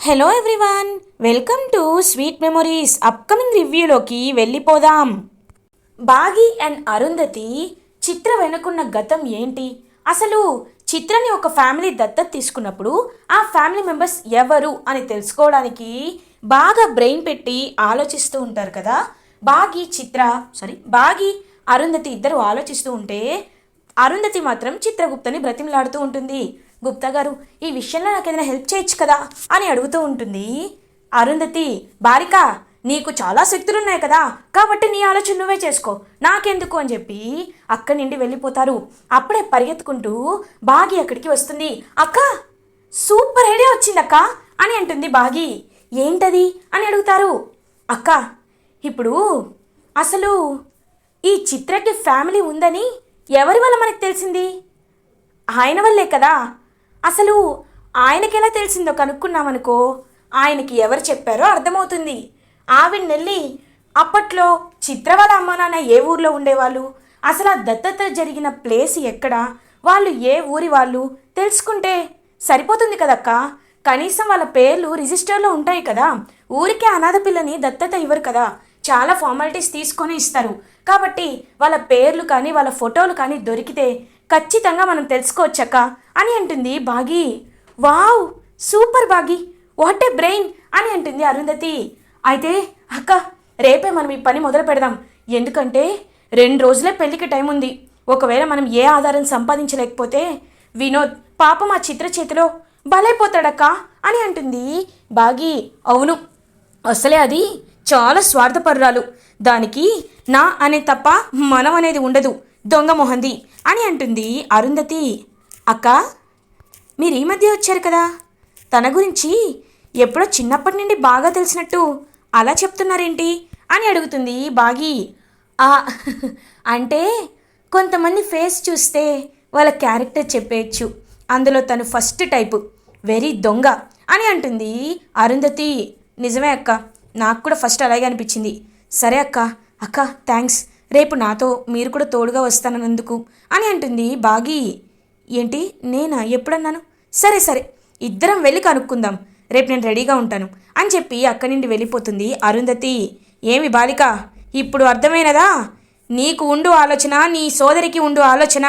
Hello everyone welcome to sweet memories upcoming రివ్యూలోకి వెళ్ళిపోదాం. బాగి and Arundhati చిత్ర వెనుకున్న గతం ఏంటి? అసలు చిత్రని ఒక ఫ్యామిలీ దత్తత తీసుకున్నప్పుడు ఆ ఫ్యామిలీ మెంబర్స్ ఎవరు అని తెలుసుకోవడానికి బాగా బ్రెయిన్ పెట్టి ఆలోచిస్తూ ఉంటారు కదా. బాగి చిత్ర సారీ బాగి అరుంధతి ఇద్దరు ఆలోచిస్తూ ఉంటే అరుంధతి మాత్రం చిత్రగుప్తని బ్రతిమలాడుతూ ఉంటుంది. గుప్తా గారు ఈ విషయంలో నాకు ఏదైనా హెల్ప్ చేయొచ్చు కదా? అని అడుగుతూ ఉంటుంది. అరుంధతి బారిక నీకు చాలా శక్తులు ఉన్నాయి కదా? కాబట్టి నీ ఆలోచన నువ్వే చేసుకో. నాకెందుకు అని చెప్పి అక్కడి నుండి వెళ్ళిపోతారు. అప్పుడే పరిగెత్తుకుంటూ బాగి అక్కడికి వస్తుంది. అక్క సూపర్ ఐడియా వచ్చిందక్క అని అంటుంది బాగి. ఏంటది అని అడుగుతారు. అక్క ఇప్పుడు అసలు ఈ చిత్రకి ఫ్యామిలీ ఉందని ఎవరి వల్ల మనకు తెలిసింది? ఆయన వల్లే కదా. అసలు ఆయనకి ఎలా తెలిసిందో కనుక్కున్నామనుకో ఆయనకి ఎవరు చెప్పారో అర్థమవుతుంది. ఆవిడనెల్లి అప్పట్లో చిత్ర వాళ్ళ అమ్మ నాన్న ఏ ఊర్లో ఉండేవాళ్ళు? అసలు ఆ దత్తత జరిగిన ప్లేస్ ఎక్కడ? వాళ్ళు ఏ ఊరి వాళ్ళు? తెలుసుకుంటే సరిపోతుంది కదక్క? కనీసం వాళ్ళ పేర్లు రిజిస్టర్లో ఉంటాయి కదా. ఊరికే అనాథ పిల్లని దత్తత ఇవ్వరు కదా. చాలా ఫార్మాలిటీస్ తీసుకొని ఇస్తారు. కాబట్టి వాళ్ళ పేర్లు కానీ వాళ్ళ ఫోటోలు కానీ దొరికితే ఖచ్చితంగా మనం తెలుసుకోవచ్చక్క అని అంటుంది Baagi. Wow super Baagi. What a brain అని అంటుంది అరుంధతి. అయితే అక్క రేపే మనం ఈ పని మొదలు పెడదాం. ఎందుకంటే రెండు రోజులే పెళ్ళికి టైం ఉంది. ఒకవేళ మనం ఏ ఆధారం సంపాదించలేకపోతే వినోద్ పాపం ఆ చిత్ర చేతిలో బలైపోతాడక్క అని అంటుంది బాగి. అవును అసలే అది చాలా స్వార్థపరురాలు. దానికి నా అనే తప్ప మనం అనేది ఉండదు. దొంగ మొహంది అని అంటుంది అరుంధతి. అక్క మీరు ఈ మధ్య వచ్చారు కదా. తన గురించి ఎప్పుడో చిన్నప్పటి నుండి బాగా తెలిసినట్టు అలా చెప్తున్నారేంటి అని అడుగుతుంది బాగి. ఆ అంటే కొంతమంది ఫేస్ చూస్తే వాళ్ళ క్యారెక్టర్ చెప్పేయచ్చు. అందులో తను ఫస్ట్ టైపు వెరీ దొంగ అని అంటుంది అరుంధతి. నిజమే అక్క నాకు కూడా ఫస్ట్ అలాగే అనిపించింది. సరే అక్క అక్క థ్యాంక్స్. రేపు నాతో మీరు కూడా తోడుగా వస్తానన్నందుకు అని అంటుంది బాగి. ఏంటి నేనా? ఎప్పుడన్నాను? సరే సరే ఇద్దరం వెళ్ళి కనుక్కుందాం. రేపు నేను రెడీగా ఉంటాను అని చెప్పి అక్కడి నుండి వెళ్ళిపోతుంది అరుంధతి. ఏమి బాలిక ఇప్పుడు అర్థమైనదా? నీకు ఉండు ఆలోచన నీ సోదరికి ఉండు ఆలోచన.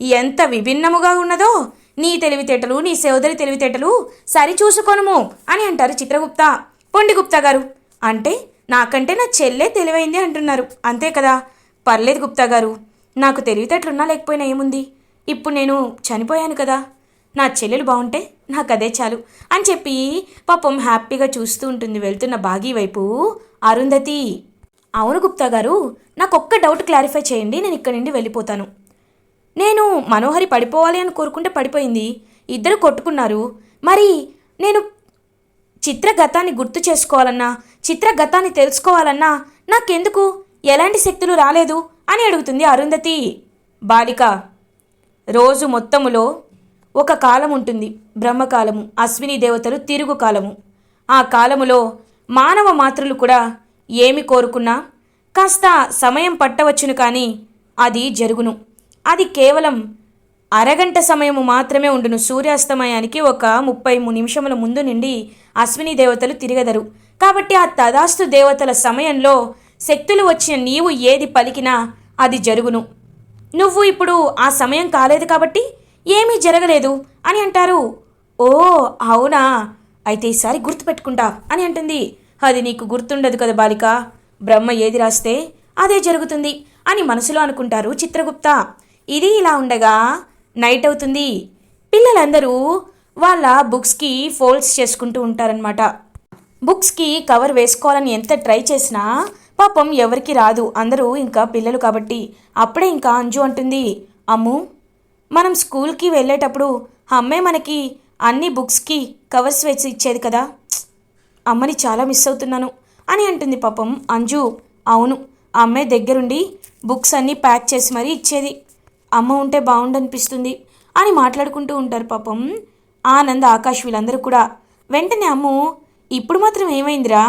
ఎంత విభిన్నముగా ఉన్నదో? నీ తెలివితేటలు నీ సోదరి తెలివితేటలు సరి చూసుకోనుము అని అంటారు చిత్రగుప్త. పొండిగుప్త గారు అంటే నాకంటే నా చెల్లె తెలివైంది అంటున్నారు. అంతే కదా? పర్లేదు గుప్తా గారు. నాకు తెలివితేటలున్నా లేకపోయినా ఏముంది? ఇప్పుడు నేను చనిపోయాను కదా. నా చెల్లెలు బాగుంటే నాకు అదే చాలు అని చెప్పి పాపం హ్యాపీగా చూస్తూ ఉంటుంది వెళ్తున్న బాగీ వైపు అరుంధతి. అవును గుప్తా గారు నాకు ఒక్క డౌట్ క్లారిఫై చేయండి నేను ఇక్కడి నుండి వెళ్ళిపోతాను. నేను మనోహరి పడిపోవాలి అని కోరుకుంటే పడిపోయింది. ఇద్దరు కొట్టుకున్నారు. మరి నేను చిత్ర గతాన్ని గుర్తు చేసుకోవాలన్నా చిత్ర గతాన్ని తెలుసుకోవాలన్నా నాకెందుకు? ఎలాంటి శక్తులు రాలేదు అని అడుగుతుంది అరుంధతి. బాలిక రోజు మొత్తములో ఒక కాలం ఉంటుంది బ్రహ్మకాలము అశ్విని దేవతలు తిరుగు కాలము. ఆ కాలములో మానవ మాతృలు కూడా ఏమి కోరుకున్నా కాస్త సమయం పట్టవచ్చును కానీ అది జరుగును. అది కేవలం అరగంట సమయము మాత్రమే ఉండును. సూర్యాస్తమయానికి ఒక ముప్పై మూడు నిమిషముల ముందు నుండి అశ్విని దేవతలు తిరగదరు. కాబట్టి ఆ తదాస్తు దేవతల సమయంలో శక్తులు వచ్చిన నీవు ఏది పలికినా అది జరుగును. నువ్వు ఇప్పుడు ఆ సమయం కాలేదు కాబట్టి ఏమీ జరగలేదు అని అంటారు. ఓ అవునా? అయితే ఈసారి గుర్తుపెట్టుకుంటా అని అంటుంది. అది నీకు గుర్తుండదు కదా బాలిక. బ్రహ్మ ఏది రాస్తే అదే జరుగుతుంది అని మనసులో అనుకుంటారు చిత్రగుప్త. ఇది ఇలా ఉండగా నైట్ అవుతుంది. పిల్లలందరూ వాళ్ళ బుక్స్కి ఫోల్డ్స్ చేసుకుంటూ ఉంటారనమాట బుక్స్కి కవర్ వేసుకోవాలని ఎంత ట్రై చేసినా పాపం ఎవరికి రాదు. అందరూ ఇంకా పిల్లలు కాబట్టి అప్పుడే ఇంకా అంజు అంటుంది అమ్ము మనం స్కూల్కి వెళ్ళేటప్పుడు అమ్మే మనకి అన్ని బుక్స్కి కవర్స్ వేసి ఇచ్చేది కదా. అమ్మని చాలా మిస్ అవుతున్నాను అని అంటుంది పాపం అంజు. అవును అమ్మే దగ్గరుండి బుక్స్ అన్నీ ప్యాక్ చేసి మరీ ఇచ్చేది. అమ్మ ఉంటే బాగుండనిపిస్తుంది అని మాట్లాడుకుంటూ ఉంటారు పాపం ఆనంద్ ఆకాష్ వీళ్ళందరూ కూడా. వెంటనే అమ్ము ఇప్పుడు మాత్రం ఏమైందిరా?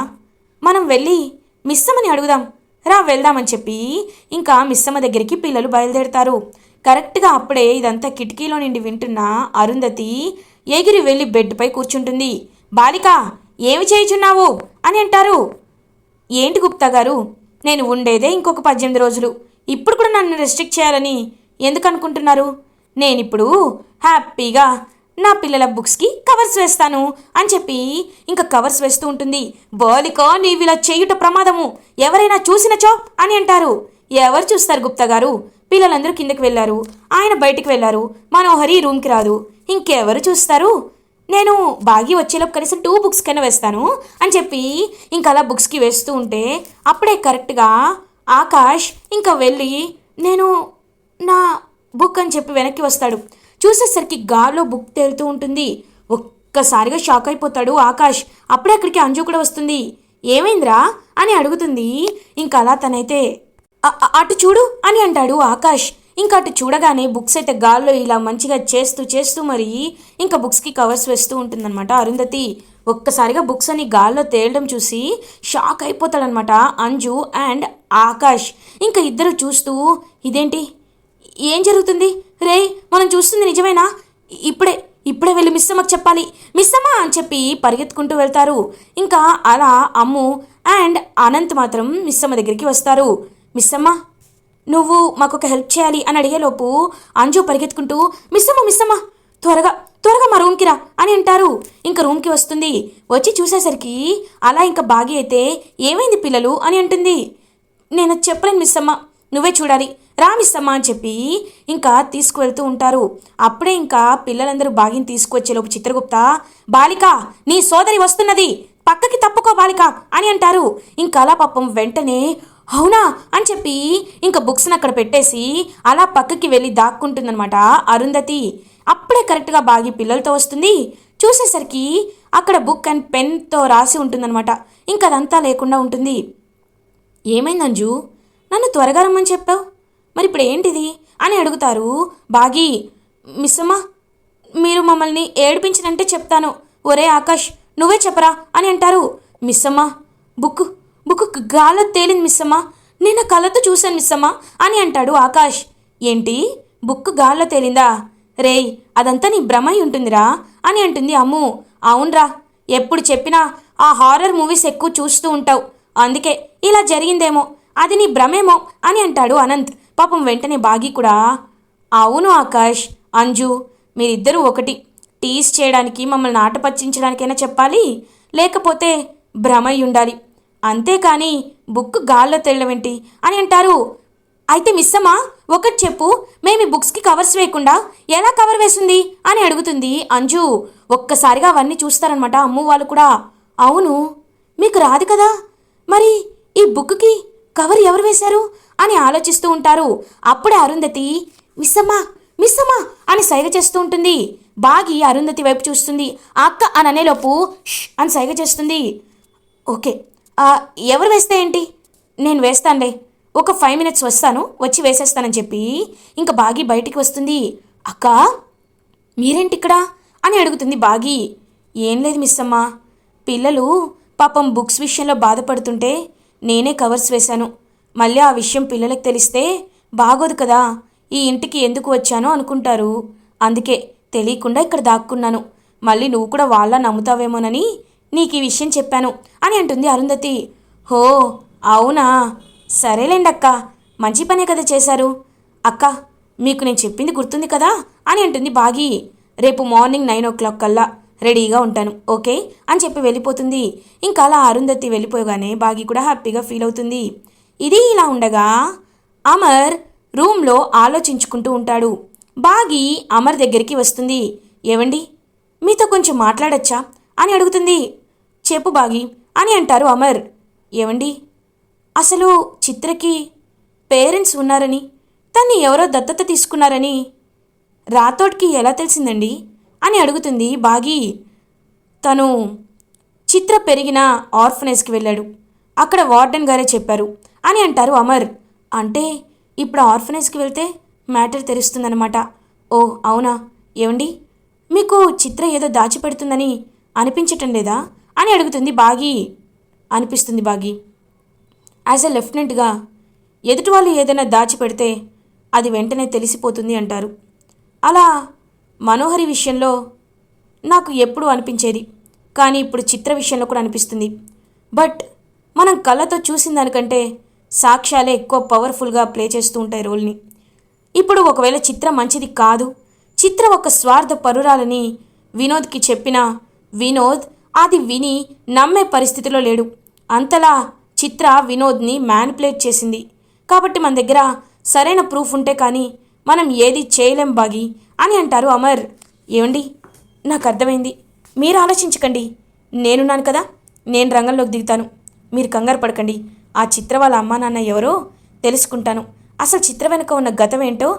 మనం వెళ్ళి మిస్సమ్మని అడుగుదాం. రా వెళ్దామని చెప్పి ఇంకా మిస్సమ్మ దగ్గరికి పిల్లలు బయలుదేరతారు. కరెక్ట్గా అప్పుడే ఇదంతా కిటికీలో నుండి వింటున్న అరుంధతి ఎగిరి వెళ్ళి బెడ్పై కూర్చుంటుంది. బాలిక ఏమి చేయుచున్నావు? అని అంటారు. ఏంటి గుప్తా గారు? నేను ఉండేదే ఇంకొక పద్దెనిమిది రోజులు. ఇప్పుడు కూడా నన్ను రెస్ట్రిక్ట్ చేయాలని ఎందుకు అనుకుంటున్నారు? నేనిప్పుడు హ్యాపీగా నా పిల్లల బుక్స్కి కవర్స్ వేస్తాను అని చెప్పి ఇంకా కవర్స్ వేస్తూ ఉంటుంది. బాలిక నీవిలా ఇలా చేయుట ప్రమాదము. ఎవరైనా చూసినచో అని అంటారు. ఎవరు చూస్తారు గుప్తా గారు? పిల్లలందరూ కిందకి వెళ్ళారు. ఆయన బయటికి వెళ్ళారు. మనోహరి రూమ్కి రాదు. ఇంకెవరు చూస్తారు? నేను బాగి వచ్చేలోపు కనీసం టూ బుక్స్ కన్నా వేస్తాను అని చెప్పి ఇంకా అలా బుక్స్కి వేస్తూ ఉంటే అప్పుడే కరెక్ట్గా ఆకాష్ ఇంకా వెళ్ళి నేను నా బుక్ అని చెప్పి వెనక్కి వస్తాడు. చూసేసరికి గాల్లో బుక్ తేలుతూ ఉంటుంది. ఒక్కసారిగా షాక్ అయిపోతాడు ఆకాష్. అప్పుడే అక్కడికి అంజు కూడా వస్తుంది. ఏమైందిరా? అని అడుగుతుంది. ఇంకా అలా తనైతే అటు చూడు అని అంటాడు ఆకాష్. ఇంకా అటు చూడగానే బుక్స్ అయితే గాల్లో ఇలా మంచిగా చేస్తూ చేస్తూ మరి ఇంకా బుక్స్కి కవర్స్ వేస్తూ ఉంటుందన్నమాట అరుంధతి. ఒక్కసారిగా బుక్స్ అని గాల్లో తేలడం చూసి షాక్ అయిపోతాడనమాట అంజు అండ్ ఆకాష్. ఇంకా ఇద్దరు చూస్తూ ఇదేంటి? ఏం జరుగుతుంది? రే మనం చూస్తుంది నిజమేనా? ఇప్పుడే ఇప్పుడే వెళ్ళి మిస్సమ్మకు చెప్పాలి. మిస్సమ్మ అని చెప్పి పరిగెత్తుకుంటూ వెళ్తారు. ఇంకా అలా అమ్ము అండ్ అనంత్ మాత్రం మిస్సమ్మ దగ్గరికి వస్తారు. మిస్సమ్మ నువ్వు మాకు ఒక హెల్ప్ చేయాలి అని అడిగేలోపు అంజు పరిగెత్తుకుంటూ మిస్సమ్మ మిస్సమ్మ త్వరగా త్వరగా మా రూమ్కి రా అని అంటారు. ఇంకా రూమ్కి వస్తుంది. వచ్చి చూసేసరికి అలా ఇంకా బాగి అయితే ఏమైంది పిల్లలు అని అంటుంది. నేను చెప్పలేను మిస్ అమ్మ నువ్వే చూడాలి. రా అమ్మ అని చెప్పి ఇంకా తీసుకువెళ్తూ ఉంటారు. అప్పుడే ఇంకా పిల్లలందరూ బాగిని తీసుకువచ్చేలోపు చిత్రగుప్త బాలిక నీ సోదరి వస్తున్నది. పక్కకి తప్పుకో బాలిక అని అంటారు. ఇంకా అలా పాపం వెంటనే అవునా అని చెప్పి ఇంకా బుక్స్ని అక్కడ పెట్టేసి అలా పక్కకి వెళ్ళి దాక్కుంటుందన్నమాట అరుంధతి. అప్పుడే కరెక్ట్గా బాగి పిల్లలతో వస్తుంది. చూసేసరికి అక్కడ బుక్ అండ్ పెన్తో రాసి ఉంటుందన్నమాట. ఇంకా అదంతా లేకుండా ఉంటుంది. ఏమైంది అంజు? నన్ను త్వరగా రమ్మని చెప్పావు? మరి ఇప్పుడు ఏంటిది అని అడుగుతారు. బాగి మిస్సమ్మ మీరు మమ్మల్ని ఏడిపించినంటే చెప్తాను. ఒరే ఆకాష్ నువ్వే చెప్పరా అని అంటారు. మిస్సమ్మ బుక్ బుక్ గాల్లో తేలింది మిస్సమ్మ. నేను కళ్ళతో చూశాను మిస్సమ్మ అని అంటాడు ఆకాష్. ఏంటి? బుక్ గాల్లో తేలిందా? రేయ్ అదంతా నీ భ్రమై ఉంటుందిరా అని అంటుంది అమ్ము. అవునరా ఎప్పుడు చెప్పినా ఆ హారర్ మూవీస్ ఎక్కువ చూస్తూ ఉంటావు. అందుకే ఇలా జరిగిందేమో అది నీ భ్రమేమో అని అంటాడు అనంత్. పాపం వెంటనే బాగి కూడా అవును ఆకాష్ అంజు మీరిద్దరూ ఒకటి. టీస్ చేయడానికి మమ్మల్ని ఆట చెప్పాలి? లేకపోతే భ్రమై ఉండాలి. అంతేకాని బుక్ గాల్లో తెల్లవేంటి అని అంటారు. అయితే మిస్సమ్మా ఒకటి చెప్పు. మేము ఈ బుక్స్కి కవర్స్ వేయకుండా ఎలా కవర్ వేసింది? అని అడుగుతుంది అంజు. ఒక్కసారిగా అవన్నీ చూస్తారనమాట అమ్ము వాళ్ళు కూడా. అవును మీకు రాదు కదా? మరి ఈ బుక్కి కవర్ ఎవరు వేశారు? అని ఆలోచిస్తూ ఉంటారు. అప్పుడే అరుంధతి మిస్సమ్మా మిస్సమ్మా అని సైగ చేస్తూ ఉంటుంది. బాగి అరుంధతి వైపు చూస్తుంది. అక్క అని అనేలోపు అని సైగ చేస్తుంది. ఓకే ఎవరు వేస్తే ఏంటి? నేను వేస్తానులే. ఒక ఫైవ్ మినిట్స్ వస్తాను. వచ్చి వేసేస్తానని చెప్పి ఇంకా బాగి బయటికి వస్తుంది. అక్క మీరేంటి ఇక్కడ అని అడుగుతుంది బాగి. ఏం లేదు మిస్ అమ్మ పిల్లలు పాపం బుక్స్ విషయంలో బాధపడుతుంటే నేనే కవర్స్ వేశాను. మళ్ళీ ఆ విషయం పిల్లలకు తెలిస్తే బాగోదు కదా. ఈ ఇంటికి ఎందుకు వచ్చానో అనుకుంటారు. అందుకే తెలియకుండా ఇక్కడ దాక్కున్నాను. మళ్ళీ నువ్వు కూడా వాళ్ళ నమ్ముతావేమోనని నీకు ఈ విషయం చెప్పాను అని అంటుంది అరుంధతి. హో అవునా? సరేలేండి అక్క. మంచి పనే కదా చేశారు. అక్క మీకు నేను చెప్పింది గుర్తుంది కదా అని అంటుంది బాగి. రేపు మార్నింగ్ నైన్ ఓ క్లాక్ కల్లా రెడీగా ఉంటాను ఓకే? అని చెప్పి వెళ్ళిపోతుంది. ఇంకా అలా అరుంధతి వెళ్ళిపోగానే బాగి కూడా హ్యాపీగా ఫీల్ అవుతుంది. ఇది ఇలా ఉండగా అమర్ రూమ్లో ఆలోచించుకుంటూ ఉంటాడు. బాగి అమర్ దగ్గరికి వస్తుంది. ఏవండి? మీతో కొంచెం మాట్లాడచ్చా? అని అడుగుతుంది. చెప్పు బాగి అని అంటారు అమర్. ఏవండి? అసలు చిత్రకి పేరెంట్స్ ఉన్నారని తన్ని ఎవరో దత్తత తీసుకున్నారని రాథోడ్కి ఎలా తెలిసిందండి? అని అడుగుతుంది బాగి. తను చిత్ర పెరిగిన ఆర్ఫనేజ్కి వెళ్ళాడు. అక్కడ వార్డెన్ గారే చెప్పారు. అని అంటారు అమర్. అంటే ఇప్పుడు ఆర్ఫనేజ్కి వెళ్తే మ్యాటర్ తెలుస్తుందన్నమాట ఓ అవునా? ఏమండి మీకు చిత్ర ఏదో దాచిపెడుతుందని అనిపించటం లేదా? అని అడుగుతుంది బాగి. అనిపిస్తుంది బాగి. యాజ్ ఎ లెఫ్టినెంట్గా ఎదుటి వాళ్ళు ఏదైనా దాచిపెడితే అది వెంటనే తెలిసిపోతుంది అంటారు. అలా మనోహరి విషయంలో నాకు ఎప్పుడూ అనిపించేది. కానీ ఇప్పుడు చిత్ర విషయంలో కూడా అనిపిస్తుంది. బట్ మనం కళ్ళతో చూసిన దానికంటే సాక్ష్యాలే ఎక్కువ పవర్ఫుల్గా ప్లే చేస్తూ ఉంటాయి రోల్ని ఇప్పుడు ఒకవేళ చిత్ర మంచిది కాదు చిత్ర ఒక స్వార్థ పరురాలని వినోద్కి చెప్పినా వినోద్ అది విని నమ్మే పరిస్థితిలో లేడు. అంతలా చిత్ర వినోద్ని మ్యానిపులేట్ చేసింది. కాబట్టి మన దగ్గర సరైన ప్రూఫ్ ఉంటే కానీ మనం ఏది చేయలేం బాగి అని అంటారు అమర్. ఏమండి నాకు అర్థమైంది. మీరు ఆలోచించకండి. నేనున్నాను కదా. నేను రంగంలోకి దిగుతాను. మీరు కంగారు పడకండి. ఆ చిత్ర వాళ్ళ అమ్మా నాన్న ఎవరో తెలుసుకుంటాను. అసలు చిత్ర వెనుక ఉన్న గతం ఏంటో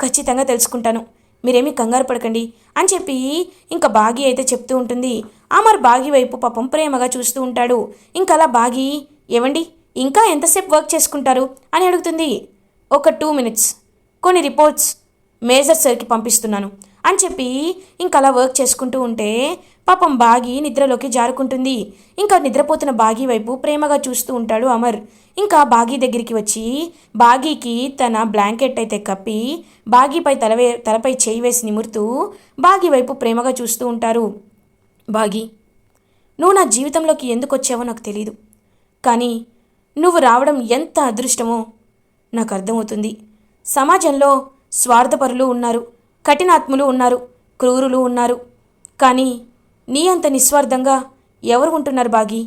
ఖచ్చితంగా తెలుసుకుంటాను. మీరేమీ కంగారు పడకండి అని చెప్పి ఇంకా బాగి అయితే చెప్తూ ఉంటుంది. అమర్ బాగి వైపు పాపం ప్రేమగా చూస్తూ ఉంటాడు. ఇంకా అలా బాగి ఏవండి ఇంకా ఎంతసేపు వర్క్ చేసుకుంటారు? అని అడుగుతుంది. ఒక టూ మినిట్స్ కొన్ని రిపోర్ట్స్ మేజర్ సార్కి పంపిస్తున్నాను. అని చెప్పి ఇంకా అలా వర్క్ చేసుకుంటూ ఉంటే పాపం బాగి నిద్రలోకి జారుకుంటుంది. ఇంకా నిద్రపోతున్న బాగి వైపు ప్రేమగా చూస్తూ ఉంటాడు అమర్. ఇంకా బాగి దగ్గరికి వచ్చి బాగీకి తన బ్లాంకెట్ అయితే కప్పి బాగీపై తలవే తలపై చేయి వేసి నిమురుతూ బాగి వైపు ప్రేమగా చూస్తూ ఉంటారు. బాగి నువ్వు నా జీవితంలోకి ఎందుకు వచ్చావో నాకు తెలియదు కానీ నువ్వు రావడం ఎంత అదృష్టమో నాకు అర్థమవుతుంది. సమాజంలో స్వార్థపరులు ఉన్నారు కఠినాత్ములు ఉన్నారు క్రూరులు ఉన్నారు. కానీ నీ అంత నిస్వార్థంగా ఎవరు ఉంటున్నారు బాగి?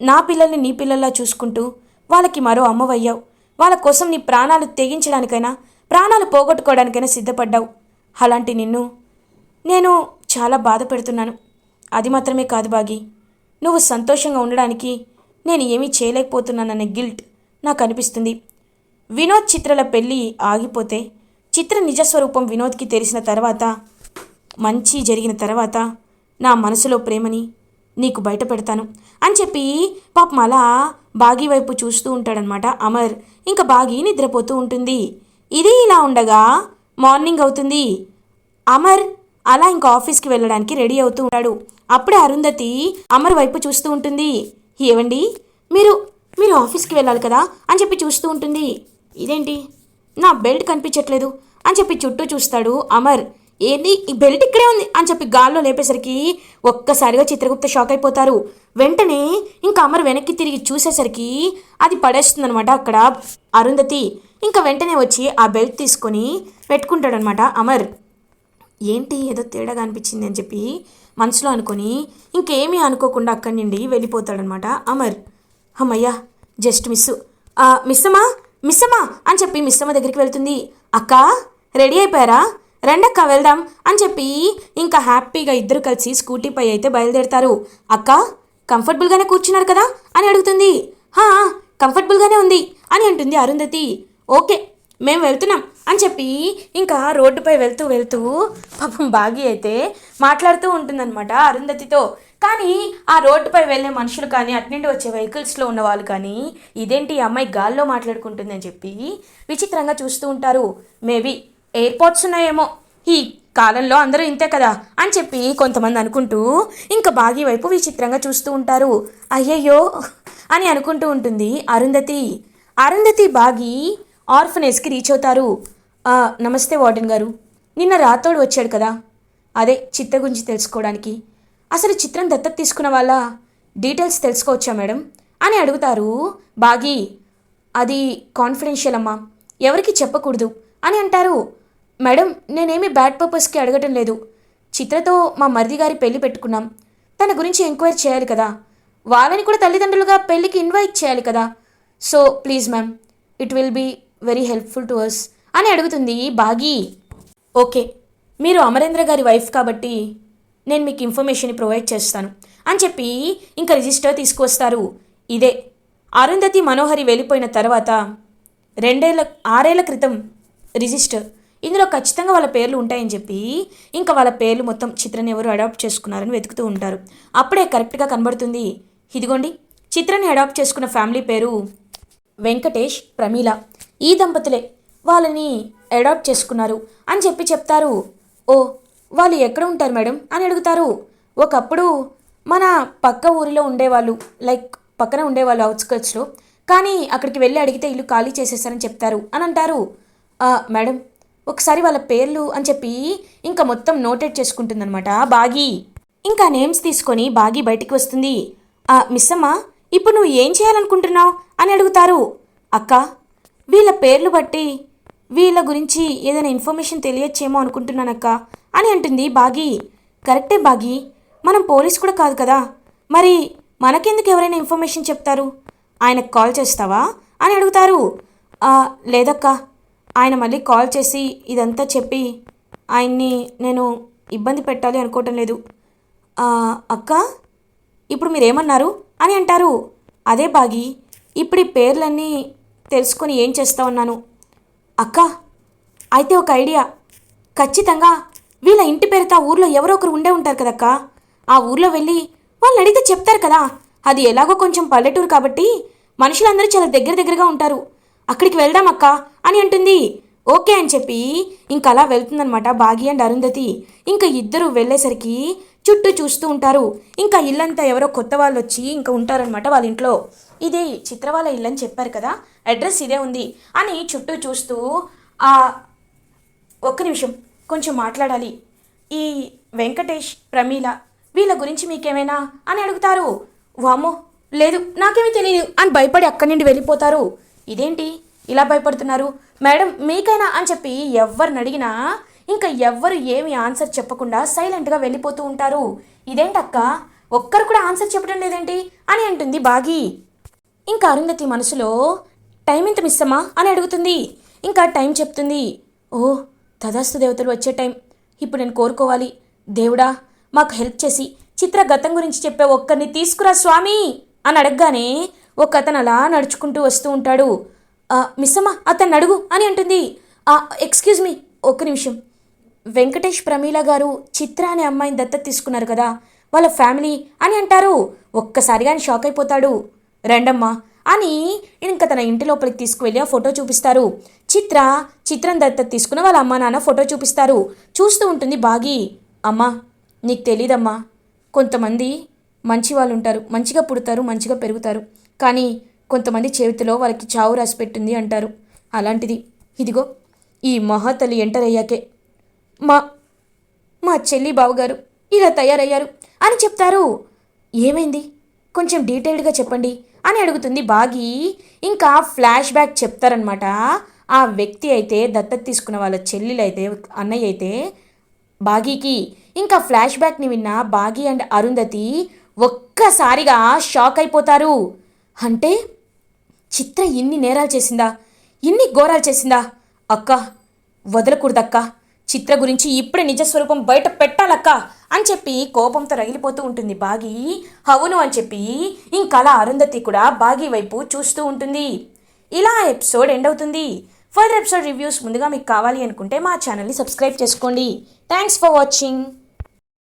నా పిల్లల్ని నీ పిల్లల్లా చూసుకుంటూ వాళ్ళకి మరో అమ్మవయ్యావు. వాళ్ళ కోసం నీ ప్రాణాలు తెగించడానికైనా ప్రాణాలు పోగొట్టుకోవడానికైనా సిద్ధపడ్డావు. అలాంటి నిన్ను నేను చాలా బాధ పెడుతున్నాను అది మాత్రమే కాదు బాగి. నువ్వు సంతోషంగా ఉండడానికి నేను ఏమీ చేయలేకపోతున్నాననే గిల్ట్ నాకు అనిపిస్తుంది. వినోద్ చిత్రల పెళ్ళి ఆగిపోతే చిత్ర నిజస్వరూపం వినోద్కి తెలిసిన తర్వాత మంచి జరిగిన తర్వాత నా మనసులో ప్రేమని నీకు బయట పెడతాను అని చెప్పి పాపం అలా బాగి వైపు చూస్తూ ఉంటాడనమాట అమర్ ఇంకా బాగి నిద్రపోతూ ఉంటుంది. ఇది ఇలా ఉండగా మార్నింగ్ అవుతుంది. అమర్ అలా ఇంకా ఆఫీస్కి వెళ్ళడానికి రెడీ అవుతూ ఉంటాడు. అప్పుడే అరుంధతి అమర్ వైపు చూస్తూ ఉంటుంది. ఏవండి? మీరు మీరు ఆఫీస్కి వెళ్ళాలి కదా అని చెప్పి చూస్తూ ఉంటుంది. ఇదేంటి? నా బెల్ట్ కనిపించట్లేదు అని చెప్పి చుట్టూ చూస్తాడు అమర్. ఏంది? ఈ బెల్ట్ ఇక్కడే ఉంది అని చెప్పి గాల్లో లేపేసరికి ఒక్కసారిగా చిత్రగుప్త షాక్ అయిపోతారు. వెంటనే ఇంకా అమర్ వెనక్కి తిరిగి చూసేసరికి అది పడేస్తుందనమాట అక్కడ అరుంధతి. ఇంకా వెంటనే వచ్చి ఆ బెల్ట్ తీసుకొని పెట్టుకుంటాడనమాట అమర్. ఏంటి? ఏదో తేడాగా అనిపించింది అని చెప్పి మనసులో అనుకొని ఇంకేమీ అనుకోకుండా అక్కడి నుండి వెళ్ళిపోతాడనమాట అమర్. అమ్మయ్యా జస్ట్ మిస్సు. మిస్సమ్మా మిస్సమ్మా అని చెప్పి మిస్సమ్మ దగ్గరికి వెళ్తుంది. అక్క రెడీ అయిపోయారా? రెండక్క వెళ్దాం అని చెప్పి ఇంకా హ్యాపీగా ఇద్దరు కలిసి స్కూటీపై అయితే బయలుదేరతారు. అక్క కంఫర్టబుల్గానే కూర్చున్నారు కదా? అని అడుగుతుంది. హా కంఫర్టబుల్గానే ఉంది అని అంటుంది అరుంధతి. ఓకే మేము వెళ్తున్నాం అని చెప్పి ఇంకా రోడ్డుపై వెళ్తూ వెళ్తూ పాపం బాగి అయితే మాట్లాడుతూ ఉంటుందన్నమాట అరుంధతితో. కానీ ఆ రోడ్డుపై వెళ్ళే మనుషులు కానీ అట్నుండి వచ్చే వెహికల్స్లో ఉన్న వాళ్ళు కానీ ఇదేంటి ఈ అమ్మాయి గాల్లో మాట్లాడుకుంటుందని చెప్పి విచిత్రంగా చూస్తూ ఉంటారు. మేబీ ఎయిర్పోర్ట్స్ ఉన్నాయేమో. ఈ కాలంలో అందరూ ఇంతే కదా అని చెప్పి కొంతమంది అనుకుంటూ ఇంకా బాగి వైపు విచిత్రంగా చూస్తూ ఉంటారు. అయ్యయ్యో అని అనుకుంటూ ఉంటుంది అరుంధతి. అరుంధతి బాగి ఆర్ఫనేజ్కి రీచ్ అవుతారు. నమస్తే వార్డెన్ గారు. నిన్న రాతోడు వచ్చాడు కదా. అదే చిత్ర గురించి తెలుసుకోవడానికి. అసలు చిత్రం దత్తత తీసుకున్న వాళ్ళ డీటెయిల్స్ తెలుసుకోవచ్చా మేడం? అని అడుగుతారు బాగి. అది కాన్ఫిడెన్షియల్ అమ్మా. ఎవరికి చెప్పకూడదు అని అంటారు. మేడం నేనేమి బ్యాడ్ పర్పస్కి అడగటం లేదు. చిత్రతో మా మరిది గారి పెళ్ళి పెట్టుకున్నాం. తన గురించి ఎంక్వైరీ చేయాలి కదా. వాళ్ళని కూడా తల్లిదండ్రులుగా పెళ్ళికి ఇన్వైట్ చేయాలి కదా. So please ma'am it will be very helpful to us అని అడుగుతుంది బాగి. ఓకే మీరు అమరేంద్ర గారి వైఫ్ కాబట్టి నేను మీకు ఇన్ఫర్మేషన్ ప్రొవైడ్ చేస్తాను అని చెప్పి ఇంకా రిజిస్టర్ తీసుకువస్తారు. ఇదే అరుంధతి మనోహరి వెళ్ళిపోయిన తర్వాత రెండేళ్ళ ఆరేళ్ళ క్రితం రిజిస్టర్ ఇందులో ఖచ్చితంగా వాళ్ళ పేర్లు ఉంటాయని చెప్పి ఇంకా వాళ్ళ పేర్లు మొత్తం చిత్రని ఎవరు అడాప్ట్ చేసుకున్నారని వెతుకుతూ ఉంటారు. అప్పుడే కరెక్ట్గా కనబడుతుంది. ఇదిగోండి చిత్రని అడాప్ట్ చేసుకున్న ఫ్యామిలీ పేరు వెంకటేష్ ప్రమీల. ఈ దంపతులే వాళ్ళని అడాప్ట్ చేసుకున్నారు అని చెప్పి చెప్తారు. ఓ వాళ్ళు ఎక్కడ ఉంటారు మేడం అని అడుగుతారు. ఒకప్పుడు మన పక్క ఊరిలో ఉండేవాళ్ళు లైక్ పక్కన ఉండేవాళ్ళు అవుట్స్కర్ట్స్లో కానీ అక్కడికి వెళ్ళి అడిగితే ఇల్లు ఖాళీ చేసేసారని చెప్తారు అని అంటారు. మేడం ఒకసారి వాళ్ళ పేర్లు అని చెప్పి ఇంకా మొత్తం నోటెడ్ చేసుకుంటుందన్నమాట. బాగి. ఇంకా నేమ్స్ తీసుకొని బాగి బయటికి వస్తుంది. ఆ మిస్సమ్మ ఇప్పుడు నువ్వు ఏం చేయాలనుకుంటున్నావు? అని అడుగుతారు. అక్క వీళ్ళ పేర్లు బట్టి వీళ్ళ గురించి ఏదైనా ఇన్ఫర్మేషన్ తెలియచ్చేమో అనుకుంటున్నానక్క అని అంటుంది బాగి. కరెక్టే బాగి మనం పోలీస్ కూడా కాదు కదా. మరి మనకెందుకు ఎవరైనా ఇన్ఫర్మేషన్ చెప్తారు? ఆయనకు కాల్ చేస్తావా? అని అడుగుతారు. లేదక్కా ఆయన మళ్ళీ కాల్ చేసి ఇదంతా చెప్పి ఆయన్ని నేను ఇబ్బంది పెట్టాలి అనుకోవటం లేదు. అక్క ఇప్పుడు మీరేమన్నారు? అని అంటారు. అదే బాగి ఇప్పుడు ఈ పేర్లన్నీ తెలుసుకొని ఏం చేస్తా ఉన్నాను. అక్క అయితే ఒక ఐడియా. ఖచ్చితంగా వీళ్ళ ఇంటి పేరుతో ఆ ఊర్లో ఎవరో ఒకరు ఉండే ఉంటారు కదక్క. ఆ ఊర్లో వెళ్ళి వాళ్ళు అడిగితే చెప్తారు కదా. అది ఎలాగో కొంచెం పల్లెటూరు కాబట్టి మనుషులందరూ చాలా దగ్గర దగ్గరగా ఉంటారు. అక్కడికి వెళ్దాం అక్క అని అంటుంది. ఓకే అని చెప్పి ఇంకా అలా వెళ్తుందనమాట బాగి అండ్ అరుంధతి. ఇంకా ఇద్దరు వెళ్ళేసరికి చుట్టూ చూస్తూ ఉంటారు. ఇంకా ఇల్లంతా ఎవరో కొత్త వాళ్ళు వచ్చి ఇంకా ఉంటారనమాట వాళ్ళ ఇంట్లో. ఇది చిత్ర వాళ్ళ ఇల్లు అని చెప్పారు కదా అడ్రస్ ఇదే ఉంది అని చుట్టూ చూస్తూ ఆ ఒక్క నిమిషం కొంచెం మాట్లాడాలి. ఈ వెంకటేష్ ప్రమీల వీళ్ళ గురించి మీకేమైనా అని అడుగుతారు. వామో లేదు నాకేమీ తెలియదు అని భయపడి అక్కడి నుండి వెళ్ళిపోతారు. ఇదేంటి? ఇలా భయపడుతున్నారు? మేడం మీకైనా అని చెప్పి ఎవరిని అడిగినా ఇంకా ఎవ్వరు ఏమి ఆన్సర్ చెప్పకుండా సైలెంట్గా వెళ్ళిపోతూ ఉంటారు. ఇదేంటక్క? ఒక్కరు కూడా ఆన్సర్ చెప్పడం లేదేంటి? అని అంటుంది బాగి. ఇంకా అరుంధతి మనసులో టైం ఎంత మిస్ అమ్మా? అని అడుగుతుంది. ఇంకా టైం చెప్తుంది ఓ తదాస్తు దేవతలు వచ్చే టైం. ఇప్పుడు నేను కోరుకోవాలి. దేవుడా మాకు హెల్ప్ చేసి చిత్ర గతం గురించి చెప్పే ఒక్కరిని తీసుకురా స్వామి అని అడగగానే ఒక అతను అలా నడుచుకుంటూ వస్తూ ఉంటాడు. మిస్సమ్మ అతను అడుగు అని అంటుంది. ఎక్స్క్యూజ్ మీ ఒక్క నిమిషం. వెంకటేష్ ప్రమీల గారు చిత్ర అనే అమ్మాయిని దత్తత తీసుకున్నారు కదా వాళ్ళ ఫ్యామిలీ అని అంటారు. ఒక్కసారిగా ఆయన షాక్ అయిపోతాడు. రండమ్మా అని ఇంకా తన ఇంటి లోపలికి తీసుకువెళ్ళి ఆ ఫోటో చూపిస్తారు. చిత్ర చిత్రం దత్తత తీసుకున్న వాళ్ళ అమ్మ నాన్న ఫోటో చూపిస్తారు. చూస్తూ ఉంటుంది బాగి. అమ్మా నీకు తెలీదమ్మా. కొంతమంది మంచి వాళ్ళు ఉంటారు. మంచిగా పుడతారు మంచిగా పెరుగుతారు. కానీ కొంతమంది చేతిలో వాళ్ళకి చావు రాసి పెట్టింది అంటారు. అలాంటిది. ఇదిగో ఈ మహాతల్లి ఎంటర్ అయ్యాకే. మా మా చెల్లి బావగారు ఇలా తయారయ్యారు అని చెప్తారు. ఏమైంది? కొంచెం డీటెయిల్డ్గా చెప్పండి అని అడుగుతుంది బాగి. ఇంకా ఫ్లాష్ బ్యాక్ చెప్తారనమాట ఆ వ్యక్తి అయితే దత్తత తీసుకున్న వాళ్ళ చెల్లెలు అయితే అన్నయ్య అయితే బాగీకి ఇంకా ఫ్లాష్ బ్యాక్ని విన్న బాగి అండ్ అరుంధతి ఒక్కసారిగా షాక్ అయిపోతారు. అంటే చిత్ర ఇన్ని నేరాలు చేసిందా? ఇన్ని ఘోరాలు చేసిందా? అక్క వదలకూడదక్క. చిత్ర గురించి ఇప్పుడే నిజస్వరూపం బయట పెట్టాలక్క అని చెప్పి కోపంతో రగిలిపోతూ ఉంటుంది బాగి. అవును అని చెప్పి ఇంకలా అరుంధతి కూడా బాగి వైపు చూస్తూ ఉంటుంది. ఇలా ఎపిసోడ్ ఎండ్ అవుతుంది. ఫర్దర్ ఎపిసోడ్ రివ్యూస్ ముందుగా మీకు కావాలి అనుకుంటే మా ఛానల్ని సబ్స్క్రైబ్ చేసుకోండి. Thanks for watching.